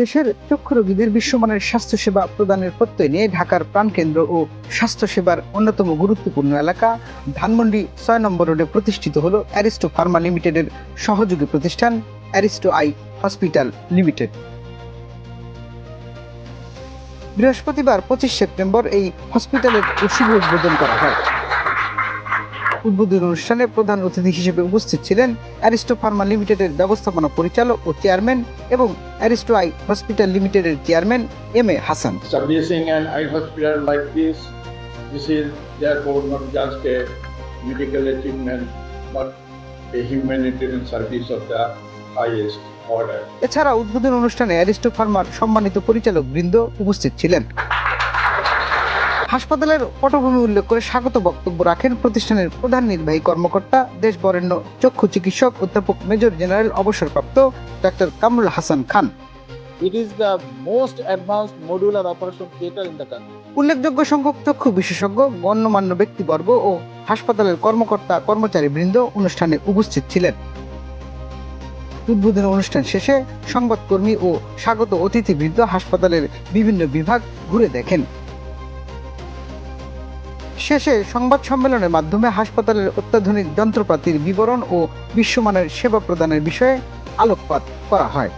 দেশের চক্ষু রোগীদের বিশ্বমানের স্বাস্থ্যসেবা প্রদানের প্রত্যয় নিয়ে ঢাকার প্রাণকেন্দ্র ও স্বাস্থ্যসেবার অন্যতম গুরুত্বপূর্ণ এলাকা ধানমন্ডি ছয় নম্বর রোডে প্রতিষ্ঠিত হল অ্যারিস্টো ফার্মা লিমিটেডের সহযোগী প্রতিষ্ঠান অ্যারিস্টো আই হসপিটাল লিমিটেড। বৃহস্পতিবার পঁচিশ সেপ্টেম্বর এই হসপিটালের শুভ উদ্বোধন করা হয়। উদ্বোধন অনুষ্ঠানে প্রধান অতিথি হিসেবে উপস্থিত ছিলেন অ্যারিস্টো ফার্মা লিমিটেডের ব্যবস্থাপনা পরিচালক ও চেয়ারম্যান এবং অ্যারিস্টো আই হসপিটাল লিমিটেডের chairman M A Hasan this, this is therefore not just a medical achievement, but a humanitarian service of the highest order. এছাড়া উদ্বোধন অনুষ্ঠানে অ্যারিস্টো ফার্মার সম্মানিত পরিচালক বৃন্দ উপস্থিত ছিলেন হাসপাতালের পটভূমি উল্লেখ করে স্বাগত বক্তব্য রাখেন প্রতিষ্ঠানের প্রধান নির্বাহী কর্মকর্তা দেশ বরেণ্য চক্ষু চিকিৎসক অধ্যাপক মেজর জেনারেল অবসরপ্রাপ্ত doctor Kamrul Hasan Khan. It is the most advanced modular operation theater in the country. উল্লেখযোগ্য সংখ্যক চক্ষু বিশেষজ্ঞ গণ্যমান্য ব্যক্তিবর্গ ও হাসপাতালের কর্মকর্তা কর্মচারী বৃন্দ অনুষ্ঠানে উপস্থিত ছিলেন। উদ্বোধন অনুষ্ঠান শেষে সংবাদকর্মী ও স্বাগত অতিথিবৃন্দ হাসপাতালের বিভিন্ন বিভাগ ঘুরে দেখেন। শেষে সংবাদ সম্মেলনের মাধ্যমে হাসপাতালের অত্যাধুনিক যন্ত্রপাতির বিবরণ ও বিশ্বমানের সেবা প্রদানের বিষয়ে আলোকপাত করা হয়।